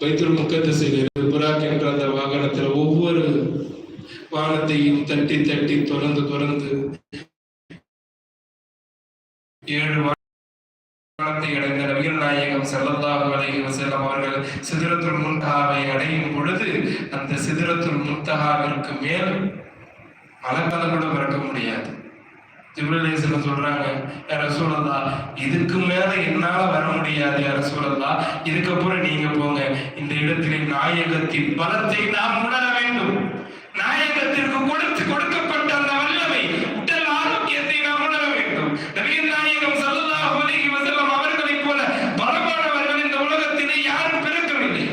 பைத்துல் முக்கத்தசில் புராக் என்ற அந்த வாகனத்துல ஒவ்வொரு வானத்தையும் தட்டி தட்டி தொடர்ந்து தொடர்ந்து ஏழு வானத்தை அடைந்த நபிகள் நாயகம் ஸல்லல்லாஹு அலைஹி வஸல்லம் அவர்கள் சிதறத்துல் முன்தகாவை அடையும் பொழுது அந்த சிதறத்துல் முன்தஹாவிற்கு மேல் மலக்கல கூட பிறக்க ஜிப்ரலேசன் சொல்றாங்க யார சூழல்லா இதுக்கு மேல என்னால வர முடியாது யார சூழல்லா இதுக்கப்புறம் நீங்க போங்க. இந்த இடத்திலே நாயகத்தின் பலத்தை நாம் உணர வேண்டும். நாயகத்திற்கு கொடுத்து கொடுக்கப்பட்ட அந்த வல்லமை உடல் ஆரோக்கியத்தை நாம் உணர வேண்டும். நபிகள் நாயகம் ஸல்லல்லாஹு அலைஹி வஸல்லம் போல பலமானவர்கள் இந்த உலகத்திலே யாரும் பிறக்கவில்லை.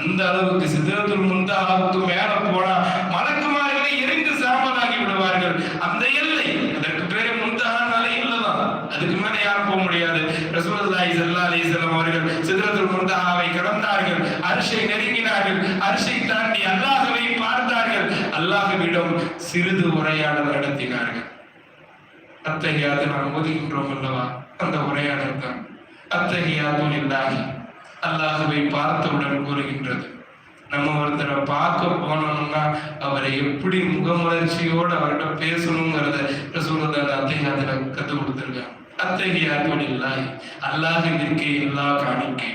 அந்த அளவுக்கு சிதறத்துல் முந்தாவுக்கு மேல போனா மலக்குமார்களை எரிந்து சாம்பலாகி விடுவார்கள் அந்த எல்லை அதற்கு பேரு முன்தஹான் அலை இல்லதான் அதுக்கு மேல யாரும் போக முடியாது ரசூலுல்லாஹி ஸல்லல்லாஹு அலைஹி வஸல்லம் அவர்கள் சிதறத்துல் முன்தஹாவை கடந்தார்கள் அரிசை நெருங்கினார்கள். அரிசை தாண்டி அல்லாஹ்வை பார்த்தார்கள். அல்லாஹ்விடம் சிறிது உரையாடல் நடத்தினார்கள். அத்தகையாது நாம் ஒதுகின்றோம் அல்லவா? அந்த உரையாடல் தான். அத்தகையாது இல்லாகி அல்லாஹுவை பார்த்தவுடன் கூறுகின்றது. நம்ம ஒருத்தரை பார்க்க போனோம்னா அவரை எப்படி முகமலர்ச்சியோடு அவர்கிட்ட பேசணுங்கிறத ரசூலுல்லாஹி அந்த அத்தகையாதுல கத்து கொடுத்துருக்காங்க. இல்லாகி இல்லாஹி அல்லாஹுவிற்கு எல்லா காணிக்கை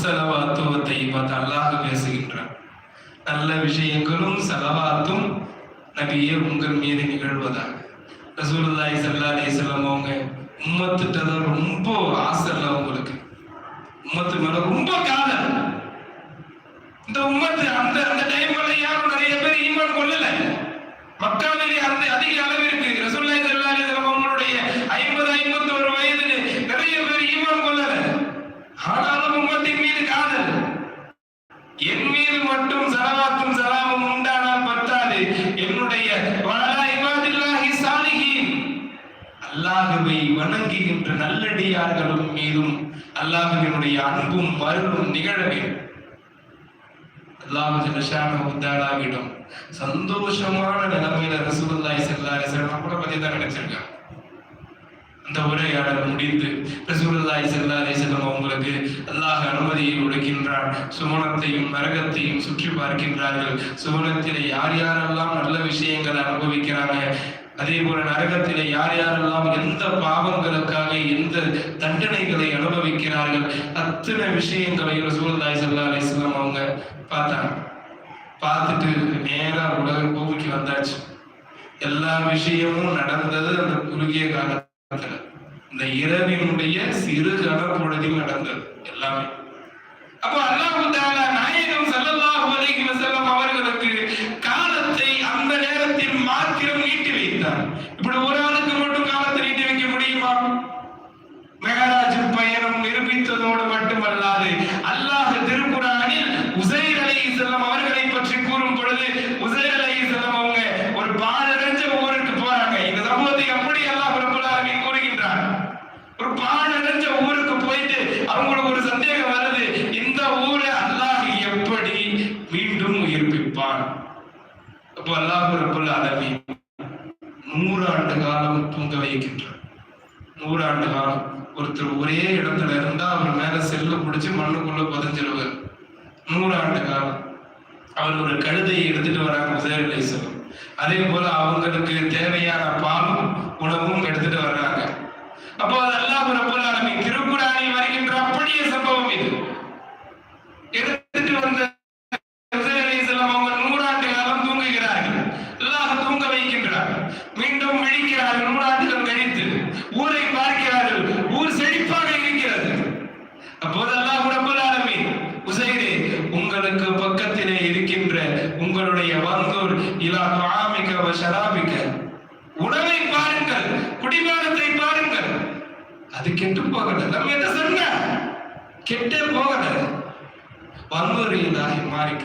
செலவாத்துவத்தை பார்த்து அல்லாஹ் பேசுகின்றான். நல்ல விஷயங்களும் செலவாத்தும் நபியே உங்கள் மீது நிகழ்வதாக. ரசூலுல்லாஹி ஸல்லல்லாஹு செல்லம் அவங்க உம்மத்துட்ட தான் ரொம்ப ஆசை இல்லை உங்களுக்கு உம்மத்து மேல ரொம்ப காதல். இந்த உம்மத்து அந்த அந்த டைம்ல யாரும் நிறைய பேர் ஈமான் கொள்ளலை மக்காவிலே அந்த அதிக அளவிற்கு ரசூலுல்லாஹி ஸல்லல்லாஹு அலைஹி வஸல்லம் அவங்களுடைய 50 51 வயதில் நிறைய பேர் ஈமான் கொள்ளல ஆனாலும் உம்மத்தின் மீது காதல் என் மீது மட்டும் சலவாத்தும் சலாமும் உண்டானால் பத்தாது என்னுடைய வலா இபாதில்லாஹி சாலிஹீன் அல்லாஹுவை வணங்குகின்ற நல்லடியார்களும் மீதும் அவர்களுடைய அன்பும் அருளும் நிகழ வேண்டும். அல்லாஹ் சந்தோஷமான நிலைமையில ரசூலுல்லாஹி செல்லாரி செல்லாம் கூட பத்தி தான் நினைச்சிருக்காங்க. அந்த உரையாடல் முடிந்து ரசூலுல்லாஹி செல்லாரி அலைஹி அவங்களுக்கு அல்லாஹ் அனுமதியை கொடுக்கின்றான். சுமணத்தையும் நரகத்தையும் சுற்றி பார்க்கின்றார்கள். சுமணத்திலே யார் யாரெல்லாம் நல்ல விஷயங்களை அனுபவிக்கிறாங்க? அதே போல நரகத்திலே யார் யாரெல்லாம் எந்த பாவங்களுக்காக எந்த தண்டனைகளை அனுபவிக்கிறார்கள் அத்தனை விஷயங்களை ரசூல்லாய் சல்லா அலைஹி அவங்க பார்த்தாங்க. பார்த்துட்டு நேரா உலக பூமிக்கு வந்தாச்சு. எல்லா விஷயமும் நடந்தது அந்த குறுகிய காலத்துல. இந்த இரவினுடைய சிறு கனப்பொழுதில் நடந்தது எல்லாமே. அப்போ அல்லாஹு நாயகம் ஸல்லல்லாஹு அலைஹி வஸல்லம் அவர்களுக்கு காலத்தை அந்த நேரத்தில் மாத்திரம் நீட்டி வைத்தார் இப்படி ஒரு ஆளுக்கு மட்டும் காலத்தை நீட்டி வைக்க முடியுமா மெஹராஜ் பயணம் நிரூபித்ததோடு மட்டுமல்லாது அல்லாஹ் திருக்குறானில் உசைர் அலைஹிஸ்ஸலாம் அவர்களை பற்றி கூறும் பொழுது உசைர் அலைஹிஸ்ஸலாம் அவங்க ஒரு ஊருக்கு போறாங்க. இந்த சமூகத்தை எப்படி எல்லாம் ரப்பல் ஆலமீன் கூறுகின்றார் ஒரு பாழடைஞ்ச ஊருக்கு போயிட்டு அவங்களுக்கு ஒரு சந்தேகம் வருது. இந்த ஊரை அல்லாஹ் எப்படி மீண்டும் உயிர்ப்பிப்பான்? அப்போ அல்லாஹ் பிரபுல் ஆலமீன் நூறாண்டு காலம் தூங்க வைக்கின்றார். நூறாண்டு காலம். ஒருத்தர் ஒரே இடத்துல இருந்தா அவர் மேல செல்ல பிடிச்சி மண்ணுக்குள்ள புதஞ்சிருவார். நூறாண்டு காலம். அவர் ஒரு கழுதையை எடுத்துட்டு வராங்க உதயநிலை செல்வம் அதே போல அவங்களுக்கு தேவையான பாலும் உணவும் எடுத்துட்டு வர்றாங்க. அப்போ அது அல்லாஹ் ரப்பல் ஆலமீன் திருக்குறானில் வருகின்ற அப்படியே சம்பவம் இது. எடுத்துட்டு வந்த அவங்க நூறாண்டு காலம் தூங்குகிறார்கள். அல்லாஹ் தூங்க வைக்கின்றார். மீண்டும் விழிக்கிறார்கள் நூறாண்டுகள் கழித்து. ஊரை பார்க்கிறார்கள் ஊர் செழிப்பாக இருக்கிறது. அப்போது அல்லாஹ் ரப்பல் உசைரே உங்களுக்கு பக்கத்திலே உங்களுடைய வந்தூர் இலா துஆமிக வ உணவை பாருங்கள் குடிபானத்தை பாருங்கள். அது கெட்டு போகல. நம்ம என்ன சொன்ன? கெட்டே போகல. வந்தூர் இலாஹி மாறிக்க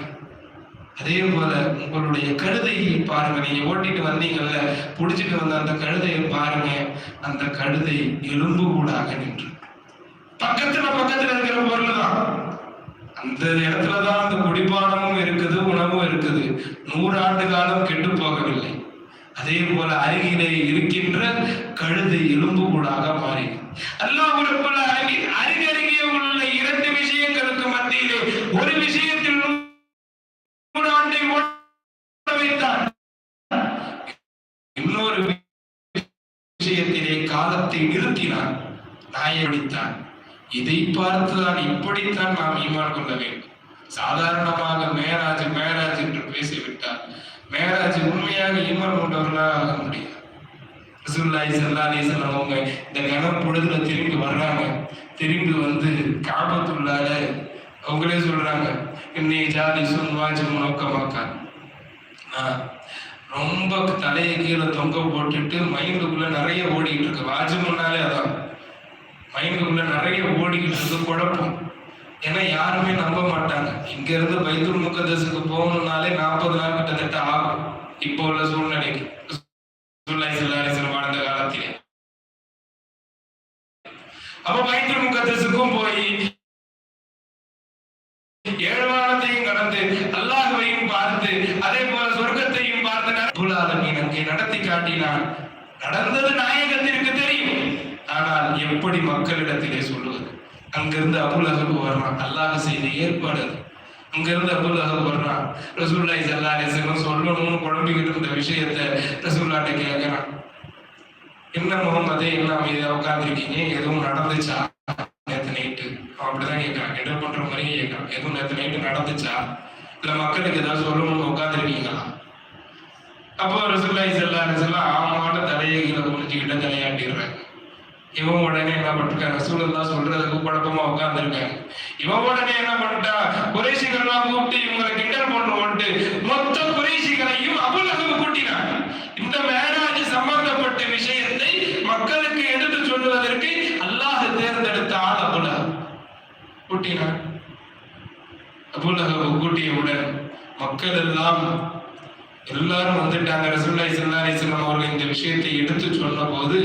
அதே போல உங்களுடைய கழுதையை பாருங்க. நீங்க ஓட்டிட்டு வந்தீங்கல்ல புடிச்சிட்டு வந்த அந்த கழுதையை பாருங்க. அந்த கழுதை எலும்பு கூடாக நின்று. பக்கத்துல பக்கத்துல இருக்கிற பொருள் தான் அந்த இடத்துலதான் அந்த குடிப்பானமும் இருக்குது உணவும் இருக்குது. நூறாண்டு காலம் கெட்டு போகவில்லை. அதே போல அருகிலே இருக்கின்ற கழுது எலும்பு கூடாக மாறி. அல்லாஹ் அருகருகே உள்ள இரண்டு விஷயங்களுக்கு மத்தியிலே ஒரு விஷயத்தில் நூறாண்டை இன்னொரு விஷயத்திலே காலத்தை நிறுத்தினான் நாயை பிடித்தான் இதை பார்த்துதான் இப்படித்தான் நாம் ஈமான் கொள்ள வேண்டும். சாதாரணமாக மேராஜ் மேராஜ் என்று பேசிவிட்டால் மேராஜ் உண்மையாக ஈமான் கொண்டவர்களாக ஆக முடியாது. அவங்க இந்த கணம் பொழுதுல திரும்பி வர்றாங்க. திரும்பி வந்து காபத்துள்ளால அவங்களே சொல்றாங்க இன்னைக்கு ஜாதி சுன் வாஜிம் நோக்கமாக்கா ரொம்ப தலையை கீழே தொங்க போட்டுட்டு மைண்டுக்குள்ள நிறைய ஓடிக்கிட்டு இருக்கு. வாஜிமுன்னாலே அதான். மைண்டுக்குள்ள நிறைய ஓடிக்கிட்டு இருக்கு குழப்பம். ஏன்னா யாருமே நம்ப மாட்டாங்க. இங்க இருந்து பைத்துல் முகதஸுக்கு போகணும்னாலே நாற்பது நாள் கிட்டத்தட்ட ஆகும். இப்போ உள்ள சூழ்நிலைக்கு. வாழ்ந்த காலத்திலே. அப்ப பைத்துல் முகத்தஸுக்கும் போய் ஏழ்வானத்தையும் கடந்து அல்லாஹுவையும் பார்த்து அதே போல சொர்க்கத்தையும் பார்த்து நடத்தி காட்டினான். நடந்தது நான் எப்படி மக்களிடத்திலே சொல்லுவது. அங்கிருந்து அபுல் அகபு வர்றான் அல்லாஹ் செய்த ஏற்பாடு அது. அங்கிருந்து அபுல் அகபு வர்றான் ரசூல்லா சல்லா அலிஸ்லாம் சொல்லணும்னு குழம்பிக்கிட்டு இருந்த விஷயத்த ரசூல்லாட்ட கேட்கிறான். என்ன முகமதே என்ன அமைதியா உட்காந்துருக்கீங்க எதுவும் நடந்துச்சா? நேற்று நைட்டு. அவன் அப்படிதான் கேட்கிறான். என்ன பண்ற மாதிரியே கேட்கறான். எதுவும் நேற்று நைட்டு நடந்துச்சா? இல்ல மக்களுக்கு ஏதாவது சொல்லணும்னு உட்காந்துருக்கீங்களா அப்போ ரசூல்லா இசல்லா அலிஸ்லாம் ஆமாட்ட தலையை கீழே குளிச்சுக்கிட்ட தலையாட்டிடுறாங்க. இவன் உடனே என்ன பண்ணிருக்காங்க ரசூலுல்லாஹ் சொல்றதுக்கு குழப்பமா உட்கார்ந்துருக்காங்க. இவன் உடனே என்ன பண்ணிட்டா குறைசிகள்லாம் கூப்பிட்டு இவங்களை கிண்டல் பண்ணுவோம்ட்டு மொத்த குறைசிகளையும் அபுலகம் கூட்டினான். இந்த மேராஜ் சம்பந்தப்பட்ட விஷயத்தை மக்களுக்கு எடுத்து சொல்லுவதற்கு அல்லாஹ் தேர்ந்தெடுத்த ஆள் அபுலகம் கூட்டினான். அபுலகம் கூட்டியவுடன் மக்கள் எல்லாம் எல்லாரும் வந்துட்டாங்க. ரசூல்லாய் ஸல்லல்லாஹு அலைஹி அவர்கள் இந்த விஷயத்தை எடுத்து சொன்னபோது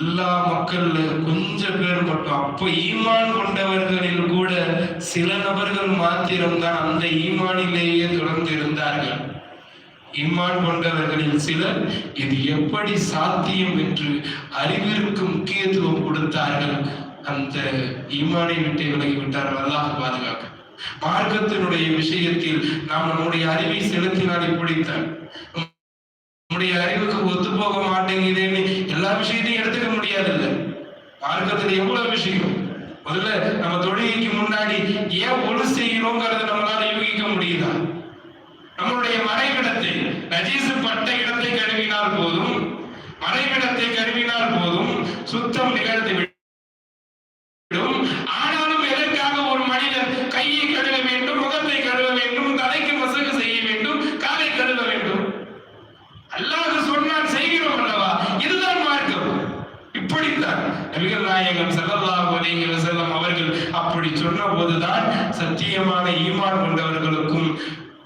எல்லா மக்கள்ல கொஞ்சம் பேர் மட்டும். அப்ப ஈமான் கொண்டவர்களில் கூட சில நபர்கள் மாத்திரம்தான் அந்த ஈமானிலேயே தொடர்ந்து இருந்தார்கள். இம்மான் கொண்டவர்களில் சிலர் இது எப்படி சாத்தியம் என்று அறிவிற்கு முக்கியத்துவம் கொடுத்தார்கள். அந்த ஈமானை விட்டு விலகி விட்டார்கள். அல்லாஹ் பாதுகாக்க. மார்க்கத்தினுடைய விஷயத்தில் நாம் நம்முடைய அறிவை செலுத்தினால் இப்படித்தான். நம்முடைய அறிவுக்கு ஒத்து போக மாட்டேங்கிறேன்னு எல்லா விஷயத்தையும் எடுத்துக்க முடியாது இல்ல மார்க்கத்துல எவ்வளவு விஷயம்? முதல்ல நம்ம தொழுகைக்கு முன்னாடி ஏன் ஒழு செய்யணுங்கிறத நம்மளால யூகிக்க முடியுதா? நம்மளுடைய மறைவிடத்தை நஜீசு பட்ட இடத்தை கழுவினால் போதும் மறைவிடத்தை கழுவினால் போதும் சுத்தம் நிகழ்ந்து விடும் ஆனாலும் எதற்காக ஒரு மனிதன் கையை கழுவ வேண்டும் முகத்தை கழுவ வேண்டும் தலைக்கு மசகு செய்ய வேண்டும் காலை கழுவ வேண்டும் அல்லாஹ் சொன்னால் செய்கிறோம் அல்லவா இதுதான் மார்க்கம் இப்படித்தான் நபிகள் நாயகம் ஸல்லல்லாஹு அவர்கள் அப்படி சொன்ன போதுதான் சத்தியமான ஈமான் கொண்டவர்களுக்கும்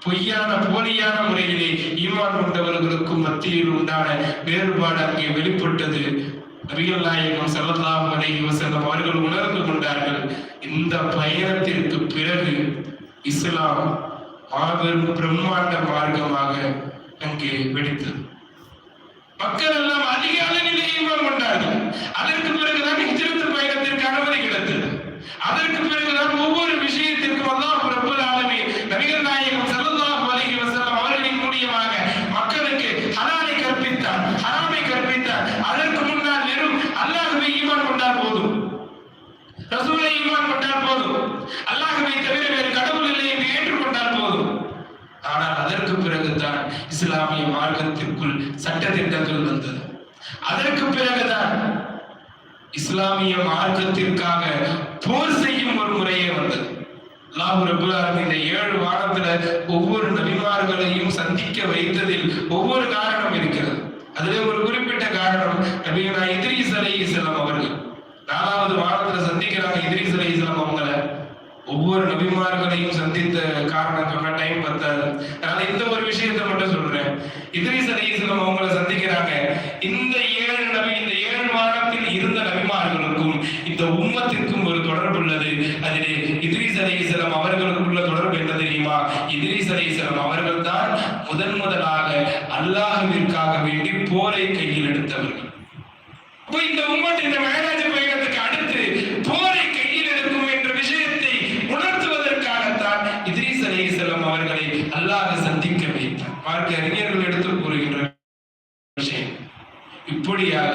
பொய்யான போலியான முறையிலே ஈமான் கொண்டவர்களுக்கும் மத்தியில் உண்டான வேறுபாடு அங்கே வெளிப்பட்டது. நபிகள் நாயகம் ஸல்லல்லாஹு அலைஹி வஸல்லம் அவர்கள் உணர்ந்து கொண்டார்கள் இந்த பயணத்திற்கு பிறகு இஸ்லாம் மாபெரும் பிரம்மாண்ட மார்க்கமாக அங்கே வெடித்தது. மக்கள் எல்லாம் அதிக நிலையை ஈமான் கொண்டார்கள் அதற்கு பிறகுதான் ஹிஜரத்து பயணத்திற்கு அனுமதி கிடைத்தது. அதற்கு பிறகுதான் ஒவ்வொரு விஷயத்திற்கும் அல்லாஹ் ரப்பல் ஆலமீன் நபிகள் நாயகம் ஸல்லல்லாஹு அலைஹி வஸல்லம் அவர்களின் மூலியமாக மக்களுக்கு ஹலாலை கற்பித்தார் ஹராமை கற்பித்தார். அதற்கு முன்னால் வெறும் அல்லாஹ்வை ஈமான் கொண்டால் போதும். ரசூலை ஈமான் கொண்டால் போதும். அல்லாஹ்வை தவிர வேறு கடவுள் இல்லை என்று ஏற்றுக்கொண்டால் போதும். ஆனால் அதற்கு பிறகுதான் இஸ்லாமிய மார்க்கத்திற்குள் சட்டத்திட்டங்கள் வந்தது. அதற்கு பிறகுதான் இஸ்லாமிய மார்க்கத்திற்காக போர் செய்யும் ஒரு முறையே வந்தது. அல்லாஹ் ரப்பல் இந்த ஏழு வாரத்துல ஒவ்வொரு நபிமார்களையும் சந்திக்க வைத்ததில் ஒவ்வொரு காரணம் இருக்கிறது. அதுல ஒரு குறிப்பிட்ட காரணம் நபிகளாய் இத்ரீஸ் அலைஹிஸ்ஸலாம் அவர்கள் நாலாவது வாரத்துல சந்திக்கிறாங்க இத்ரீஸ் அலைஹிஸ்ஸலாம் அவங்கள ஒவ்வொரு நபிமார்களையும் சந்தித்த காரணம் சொன்ன டைம் பத்தாது அதனால இந்த ஒரு விஷயத்தை மட்டும் சொல்றேன் இத்ரீஸ் அலைஹிஸ்ஸலாம் அவங்கள சந்திக்கிறாங்க இந்த ஏழு நபி இந்த ஏழு வாரத்தில் இருந்த நபிமார்களுக்கும் இந்த ஒரு தொடர்பு உள்ளது. அதிலே இத்ரீஸ் அலைஹிஸ்ஸலாம் அவர்களுக்குள்ள தொடர்பு என்ன தெரியுமா? இத்ரீஸ் அலைஹிஸ்ஸலாம் அவர்கள் தான் முதன் முதலாக அல்லாஹ்விற்காக வேண்டி போரை கையில் எடுத்தவர்கள். அப்போ இந்த உம்மத் இந்த மேராஜ் பயணத்துக்கு அடுத்து போரை கையில் எடுக்கும் என்ற விஷயத்தை உணர்த்துவதற்காகத்தான் இத்ரீஸ் அலைஹிஸ்ஸலாம் அவர்களை அல்லாஹ் சந்திக்க வைத்தார். பார்க்க அறிஞர்கள் எடுத்து கூறுகின்ற விஷயம் இப்படியாக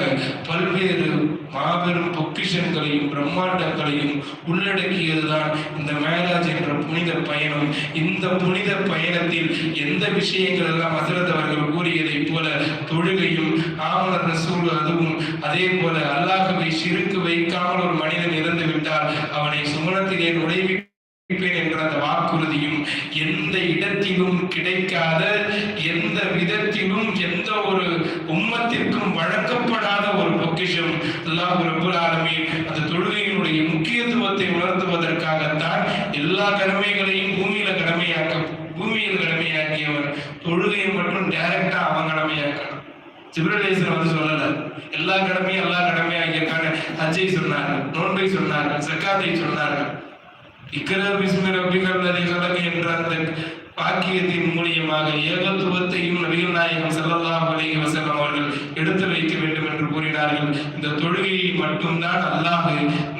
பிரம்மாண்டங்களையும் உள்ளடக்கியதுதான் இந்த மேராஜ் என்ற புனித பயணம். இந்த புனித பயணத்தில் எந்த விஷயங்கள் எல்லாம் அசரத் அவர்கள் கூறியதைப் போல தொழுகையும் ஆமலர் ரசூல் அதுவும் அதே போல அல்லாஹவை சிறுக்கு வைக்காமல் ஒரு மனிதன் இறந்து விட்டால் அவனை சுமணத்திலே நுழைவி என்ற அந்த வாக்குறுதியும் எந்த இடத்திலும் கிடைக்காத எந்த விதத்திலும் எந்த ஒரு உம்மத்திற்கும் வழங்கப்படாத ஒரு பொக்கிஷம் அல்லாஹ் ரபுல் ஆலமீன் அந்த தொழுகையினுடைய முக்கியத்துவத்தை உணர்த்துவதற்காகத்தான் எல்லா கடமைகளையும் பூமியில கடமையாக்க பூமியில் கடமையாக்கியவர் தொழுகையை மட்டும் டைரக்டா அவன் கடமையாக்கணும். ஜிப்ரலேசன் வந்து சொல்லல எல்லா கடமையும் எல்லா கடமையாக்கியிருக்காங்க அஜய் சொன்னார்கள் நோன்பை சொன்னார்கள் சக்காத்தை சொன்னார்கள். இக்கரா பிஸ்மி ரப்பிகள் அதை என்ற அந்த பாக்கியத்தின் மூலியமாக ஏகத்துவத்தையும் நபிகள் நாயகம் செல்லலாம் அலைஹி வஸல்லம் அவர்கள் எடுத்து வைக்க வேண்டும் என்று கூறினார்கள். இந்த தொழுகையை மட்டும்தான் அல்லாஹ்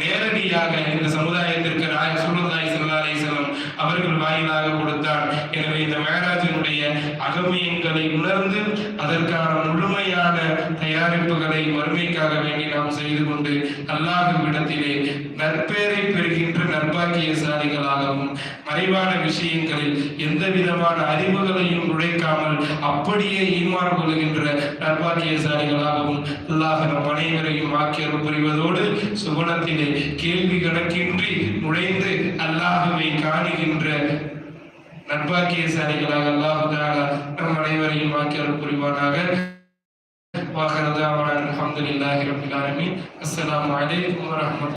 நேரடியாக இந்த சமுதாயத்திற்கு நாய சுல்லல்லாஹி ஸல்லல்லாஹு அலைஹி அவர்கள் வாயிலாக கொடுத்தார் எனவே இந்த மேராஜினுடைய அகமியங்களை உணர்ந்து அதற்கான முழு தயாரிப்புகளை மறுமைக்காக வேண்டி நாம் செய்து கொண்டு அல்லாஹ்விடத்திலே நற்பேரை பெறுகின்ற நற்பாக்கியசாலிகளாகவும் மறைவான விஷயங்களில் எந்த விதமான அறிவுகளையும் நுழைக்காமல் அப்படியே ஈமான் கொள்கின்ற நற்பாக்கியசாலிகளாகவும் அல்லாஹ் நம் அனைவரையும் ஆக்கியர் புரிவதோடு சுகுணத்திலே கேள்வி கணக்கின்றி நுழைந்து அல்லாஹுவை காணுகின்ற நற்பாக்கியசாலிகளாக அல்லாஹு நம் அனைவரையும் ஆக்கியர் புரிவானாக. وآخر دعوانا الحمد لله رب العالمين. السلام عليكم ورحمة